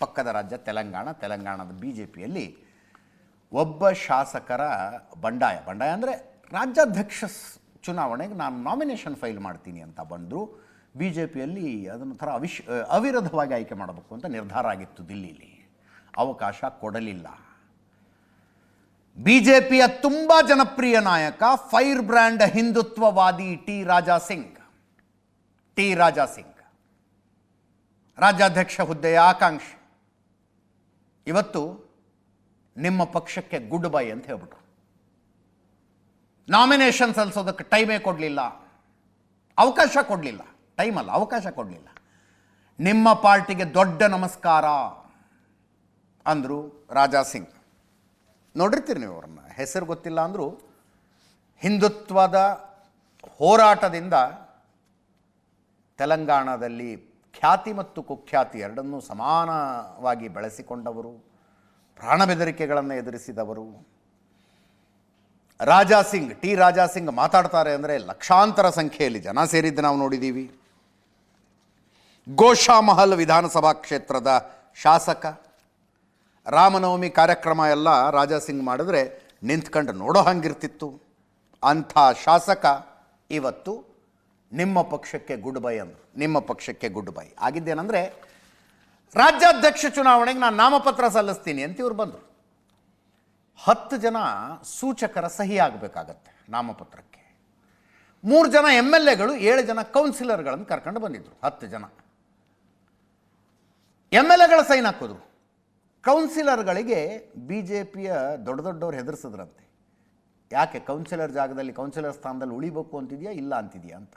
ಪಕ್ಕದ ರಾಜ್ಯ ತೆಲಂಗಾಣ, ತೆಲಂಗಾಣದ ಬಿ ಜೆ ಪಿಯಲ್ಲಿ ಒಬ್ಬ ಶಾಸಕರ ಬಂಡಾಯ. ಬಂಡಾಯ ಅಂದರೆ ರಾಜ್ಯಾಧ್ಯಕ್ಷ ಚುನಾವಣೆಗೆ ನಾನು ನಾಮಿನೇಷನ್ ಫೈಲ್ ಮಾಡ್ತೀನಿ ಅಂತ ಬಂದರು. ಬಿ ಜೆ ಪಿಯಲ್ಲಿ ಅದನ್ನು ಥರ ಅವಿಶ್, ಅವಿರೋಧವಾಗಿ ಆಯ್ಕೆ ಮಾಡಬೇಕು ಅಂತ ನಿರ್ಧಾರ ಆಗಿತ್ತು ದಿಲ್ಲಿಲಿ. ಅವಕಾಶ ಕೊಡಲಿಲ್ಲ. ಬಿ ಜೆ ತುಂಬ ಜನಪ್ರಿಯ ನಾಯಕ, ಫೈರ್ ಬ್ರ್ಯಾಂಡ್ ಹಿಂದುತ್ವವಾದಿ ಟಿ ರಾಜಾ ಸಿಂಗ್. ಟಿ ರಾಜಾ ಸಿಂಗ್. ರಾಜ್ಯಾಧ್ಯಕ್ಷ ಹುದ್ದೆಯ ಆಕಾಂಕ್ಷಿ. ಇವತ್ತು ನಿಮ್ಮ ಪಕ್ಷಕ್ಕೆ ಗುಡ್ ಬೈ ಅಂತ ಹೇಳ್ಬಿಟ್ರು. ನಾಮಿನೇಷನ್ ಸಲ್ಲಿಸೋದಕ್ಕೆ ಟೈಮೇ ಕೊಡಲಿಲ್ಲ. ಅವಕಾಶ ಕೊಡಲಿಲ್ಲ. ಟೈಮ್ ಅಲ್ಲ, ಅವಕಾಶ ಕೊಡಲಿಲ್ಲ. ನಿಮ್ಮ ಪಾರ್ಟಿಗೆ ದೊಡ್ಡ ನಮಸ್ಕಾರ ಅಂದರು ರಾಜಾ ಸಿಂಗ್. ನೋಡಿರ್ತೀರಿ ನೀವು ಅವ್ರನ್ನ. ಹೆಸರು ಗೊತ್ತಿಲ್ಲ ಅಂದರೂ ಹಿಂದುತ್ವದ ಹೋರಾಟದಿಂದ ತೆಲಂಗಾಣದಲ್ಲಿ ಖ್ಯಾತಿ ಮತ್ತು ಕುಖ್ಯಾತಿ ಎರಡನ್ನೂ ಸಮಾನವಾಗಿ ಬಳಸಿಕೊಂಡವರು, ಪ್ರಾಣ ಬೆದರಿಕೆಗಳನ್ನು ಎದುರಿಸಿದವರು. ರಾಜಾ ಸಿಂಗ್, ಟಿ ರಾಜಾ ಸಿಂಗ್ ಮಾತಾಡ್ತಾರೆ ಅಂದರೆ ಲಕ್ಷಾಂತರ ಸಂಖ್ಯೆಯಲ್ಲಿ ಜನ ಸೇರಿದ್ದು ನಾವು ನೋಡಿದ್ದೀವಿ ಗೋಶಾಮಹಲ್ ವಿಧಾನಸಭಾ ಕ್ಷೇತ್ರದ ಶಾಸಕ, ರಾಮನವಮಿ ಕಾರ್ಯಕ್ರಮ ಎಲ್ಲ ರಾಜಾ ಸಿಂಗ್ ಮಾಡಿದ್ರೆ ನಿಂತ್ಕೊಂಡು ನೋಡೋ ಹಂಗಿರ್ತಿತ್ತು. ಅಂಥ ಶಾಸಕ ಇವತ್ತು ನಿಮ್ಮ ಪಕ್ಷಕ್ಕೆ ಗುಡ್ ಬೈ ಅಂದರು. ನಿಮ್ಮ ಪಕ್ಷಕ್ಕೆ ಗುಡ್ ಬೈ. ಆಗಿದ್ದೇನೆಂದರೆ, ರಾಜ್ಯಾಧ್ಯಕ್ಷ ಚುನಾವಣೆಗೆ ನಾನು ನಾಮಪತ್ರ ಸಲ್ಲಿಸ್ತೀನಿ ಅಂತ ಇವ್ರು ಬಂದರು. ಹತ್ತು ಜನ ಸೂಚಕರ ಸಹಿ ಆಗಬೇಕಾಗತ್ತೆ ನಾಮಪತ್ರಕ್ಕೆ. ಮೂರು ಜನ ಎಂ ಎಲ್ ಎಗಳು, ಏಳು ಜನ ಕೌನ್ಸಿಲರ್ಗಳನ್ನು ಕರ್ಕೊಂಡು ಬಂದಿದ್ದರು ಹತ್ತು ಜನ. ಎಂ ಎಲ್ ಎಗಳ ಸೈನ್ ಹಾಕಿದ್ರು. ಕೌನ್ಸಿಲರ್ಗಳಿಗೆ ಬಿ ಜೆ ಪಿಯ ದೊಡ್ಡ ದೊಡ್ಡವ್ರು ಹೆದರ್ಸಿದ್ರಂತೆ. ಯಾಕೆ, ಕೌನ್ಸಿಲರ್ ಜಾಗದಲ್ಲಿ, ಕೌನ್ಸಿಲರ್ ಸ್ಥಾನದಲ್ಲಿ ಉಳಿಬೇಕು ಅಂತಿದೆಯಾ, ಇಲ್ಲ ಅಂತಿದೆಯಾ ಅಂತ.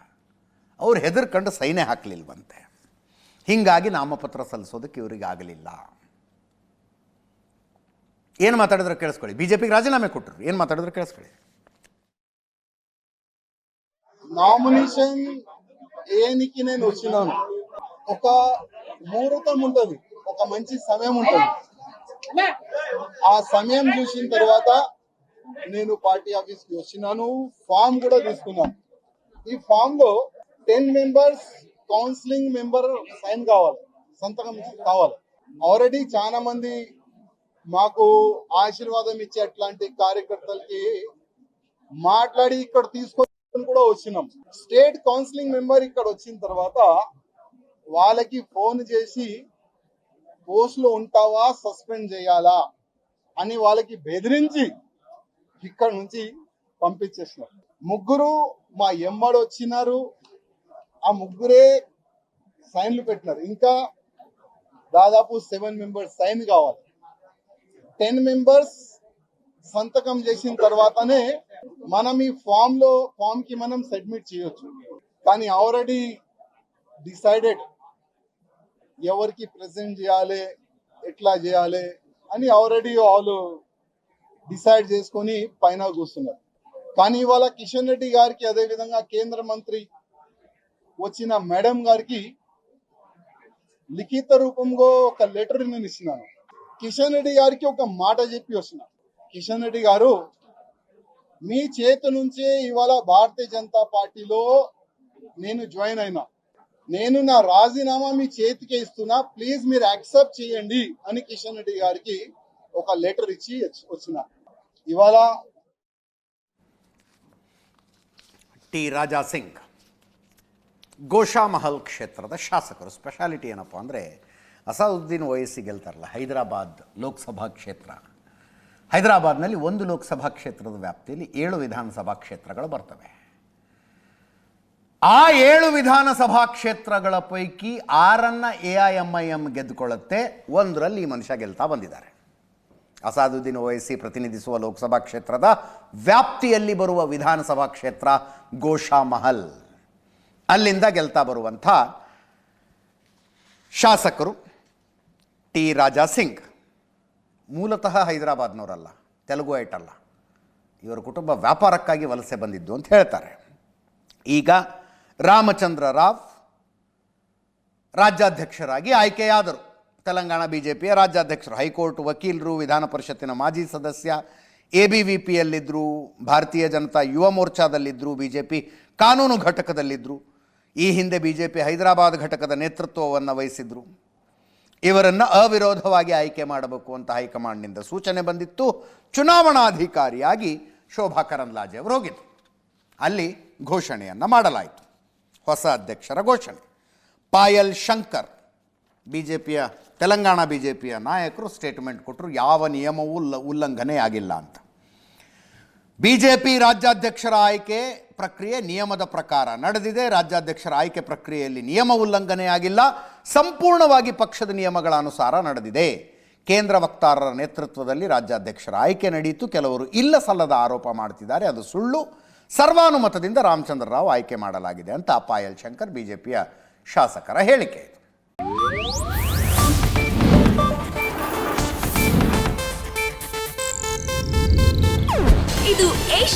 ಅವ್ರು ಹೆದರ್ಕೊಂಡು ಸೈನೇ ಹಾಕಲಿಲ್ವಂತೆ ಹೀಗಾಗಿ ನಾಮಪತ್ರ ಸಲ್ಲಿಸೋದಕ್ಕೆ ಇವರಿಗೆ ಆಗಲಿಲ್ಲ ಏನು ಮಾತಾಡಿದ್ರೆ ಕೇಳಿಸ್ಕೊಳ್ಳಿ ಬಿ ಜೆ ಪಿಗೆ ರಾಜೀನಾಮೆ ಕೊಟ್ಟರು ಏನು ಮಾತಾಡಿದ್ರೆ ಕೇಳಿಸ್ಕೊಳ್ಳಿ నామినేషన్ ఏనికి నేను వచ్చినాను ఒక ముహూర్తం ఉంటది ఒక మంచి సమయం ఉంటది ఆ సమయం చూసిన తర్వాత నేను పార్టీ ఆఫీస్ కి వచ్చినాను ఫామ్ కూడా తీసుకున్నాను ఈ ఫామ్ లో ten members counselling member sign కావాలి సంతకం కావాలి. ఆల్రెడీ చాలా మంది మాకు ఆశీర్వాదం ఇచ్చే అట్లాంటి కార్యకర్తలకి మాట్లాడి ఇక్కడ తీసుకొని కూడా వచ్చినాం. స్టేట్ కౌన్సిలింగ్ మెంబర్ ఇక్కడ వచ్చిన తర్వాత వాళ్ళకి ఫోన్ చేసి పోస్ట్లో ఉంటావా? సస్పెండ్ చేయాలా? అని వాళ్ళకి బెదిరించి ఇక్కడ నుంచి పంపించేసినారు ముగ్గురు మా ఎమ్మడు వచ్చినారు. ఆ ముగ్గురే సైన్లు పెట్టినారు. ఇంకా దాదాపు సెవెన్ మెంబర్స్ సైన్ కావాలి. టెన్ మెంబర్స్ సంతకం చేసిన తర్వాతనే మనం ఈ ఫామ్లో ఫామ్కి మనం సబ్మిట్ చేయొచ్చు. కానీ ఆల్రెడీ డిసైడెడ్ ఎవరికి ప్రెసెంట్ చేయాలి ఎట్లా చేయాలి అని ఆల్రెడీ వాళ్ళు డిసైడ్ చేసుకొని పైన కూర్చున్నారు. కానీ ఇవాళ కిషన్ రెడ్డి గారికి అదే విధంగా కేంద్ర మంత్రి వచ్చిన మేడం గారికి లిఖిత రూపంలో ఒక లెటర్ నేను ఇస్తున్నాను. కిషన్ రెడ్డి గారికి ఒక మాట చెప్పి వస్తున్నాను కిషన్ రెడ్డి గారు మీ చేతి నుంచే ఇవాళ భారతీయ జనతా పార్టీలో నేను జాయిన్ అయినా. నేను నా రాజీనామా మీ చేతికి ఇస్తున్నా. ప్లీజ్ మీరు యాక్సెప్ట్ చేయండి అని కిషన్ రెడ్డి గారికి ఒక లెటర్ ఇచ్చి వచ్చిన. ఇవాళ టి రాజా సింగ్. ಗೋಶಾಮಹಲ್ ಕ್ಷೇತ್ರದ ಶಾಸಕರು. ಸ್ಪೆಷಾಲಿಟಿ ಏನಪ್ಪ ಅಂದರೆ ಅಸಾದುದ್ದೀನ್ ವಯಸ್ಸಿ ಗೆಲ್ತಾರಲ್ಲ, ಹೈದರಾಬಾದ್ ಲೋಕಸಭಾ ಕ್ಷೇತ್ರ. ಹೈದರಾಬಾದ್ನಲ್ಲಿ ಒಂದು ಲೋಕಸಭಾ ಕ್ಷೇತ್ರದ ವ್ಯಾಪ್ತಿಯಲ್ಲಿ ಏಳು ವಿಧಾನಸಭಾ ಕ್ಷೇತ್ರಗಳು ಬರ್ತವೆ. ಆ ಏಳು ವಿಧಾನಸಭಾ ಕ್ಷೇತ್ರಗಳ ಪೈಕಿ ಆರನ್ನು A I M I M ಗೆದ್ದುಕೊಳ್ಳುತ್ತೆ, ಒಂದರಲ್ಲಿ ಈ ಮನುಷ್ಯ ಗೆಲ್ತಾ ಬಂದಿದ್ದಾರೆ. ಅಸಾದುದ್ದೀನ್ ಓವೈಸಿ ಪ್ರತಿನಿಧಿಸುವ ಲೋಕಸಭಾ ಕ್ಷೇತ್ರದ ವ್ಯಾಪ್ತಿಯಲ್ಲಿ ಬರುವ ವಿಧಾನಸಭಾ ಕ್ಷೇತ್ರ ಗೋಶಾಮಹಲ್. ಅಲ್ಲಿಂದ ಗೆಲ್ತಾ ಬರುವಂಥ ಶಾಸಕರು ಟಿ ರಾಜಾ ಸಿಂಗ್. ಮೂಲತಃ ಹೈದರಾಬಾದ್ನವರಲ್ಲ, ತೆಲುಗು ಐಟಲ್ಲ. ಇವರ ಕುಟುಂಬ ವ್ಯಾಪಾರಕ್ಕಾಗಿ ವಲಸೆ ಬಂದಿದ್ದು ಅಂತ ಹೇಳ್ತಾರೆ. ಈಗ ರಾಮಚಂದ್ರ ರಾವ್ ರಾಜ್ಯಾಧ್ಯಕ್ಷರಾಗಿ ಆಯ್ಕೆಯಾದರು. ತೆಲಂಗಾಣ ಬಿ ಜೆ ಪಿಯ ರಾಜ್ಯಾಧ್ಯಕ್ಷರು, ಹೈಕೋರ್ಟ್ ವಕೀಲರು, ವಿಧಾನ ಪರಿಷತ್ತಿನ ಮಾಜಿ ಸದಸ್ಯ ಎ ಬಿ ವಿ ಪಿಯಲ್ಲಿದ್ದರು ಭಾರತೀಯ ಜನತಾ ಯುವ ಮೋರ್ಚಾದಲ್ಲಿದ್ದರು ಬಿ ಜೆ ಪಿ ಕಾನೂನು ಘಟಕದಲ್ಲಿದ್ದರು ಈ ಹಿಂದೆ ಬಿ ಜೆ ಪಿ ಹೈದರಾಬಾದ್ ಘಟಕದ ನೇತೃತ್ವವನ್ನು ವಹಿಸಿದ್ರು. ಇವರನ್ನು ಅವಿರೋಧವಾಗಿ ಆಯ್ಕೆ ಮಾಡಬೇಕು ಅಂತ ಹೈಕಮಾಂಡ್ನಿಂದ ಸೂಚನೆ ಬಂದಿತ್ತು. ಚುನಾವಣಾಧಿಕಾರಿಯಾಗಿ ಶೋಭಾ ಕರಂದ್ಲಾಜೆ ಅವರು ಹೋಗಿದ್ರು. ಅಲ್ಲಿ ಘೋಷಣೆಯನ್ನು ಮಾಡಲಾಯಿತು. ಹೊಸ ಅಧ್ಯಕ್ಷರ ಘೋಷಣೆ. ಪಾಯಲ್ ಶಂಕರ್ ಬಿ ಜೆ ಪಿಯ ತೆಲಂಗಾಣ ಬಿ ಜೆ ಪಿಯ ನಾಯಕರು ಸ್ಟೇಟ್ಮೆಂಟ್ ಕೊಟ್ಟರು ಯಾವ ನಿಯಮವೂ ಉಲ್ಲ ಉಲ್ಲಂಘನೆ ಆಗಿಲ್ಲ ಅಂತ. ಬಿ ಜೆ ಪಿ ರಾಜ್ಯಾಧ್ಯಕ್ಷರ ಆಯ್ಕೆ ಪ್ರಕ್ರಿಯೆ ನಿಯಮದ ಪ್ರಕಾರ ನಡೆದಿದೆ. ರಾಜ್ಯಾಧ್ಯಕ್ಷರ ಆಯ್ಕೆ ಪ್ರಕ್ರಿಯೆಯಲ್ಲಿ ನಿಯಮ ಉಲ್ಲಂಘನೆಯಾಗಿಲ್ಲ. ಸಂಪೂರ್ಣವಾಗಿ ಪಕ್ಷದ ನಿಯಮಗಳ ಅನುಸಾರ ನಡೆದಿದೆ. ಕೇಂದ್ರ ವಕ್ತಾರರ ನೇತೃತ್ವದಲ್ಲಿ ರಾಜ್ಯಾಧ್ಯಕ್ಷರ ಆಯ್ಕೆ ನಡೆಯಿತು. ಕೆಲವರು ಇಲ್ಲ ಸಲ್ಲದ ಆರೋಪ ಮಾಡ್ತಿದ್ದಾರೆ. ಅದು ಸುಳ್ಳು. ಸರ್ವಾನುಮತದಿಂದ ರಾಮಚಂದ್ರ ರಾವ್ ಆಯ್ಕೆ ಮಾಡಲಾಗಿದೆ ಅಂತ ಪಾಯಲ್ ಶಂಕರ್ ಬಿಜೆಪಿಯ ಶಾಸಕರ ಹೇಳಿಕೆ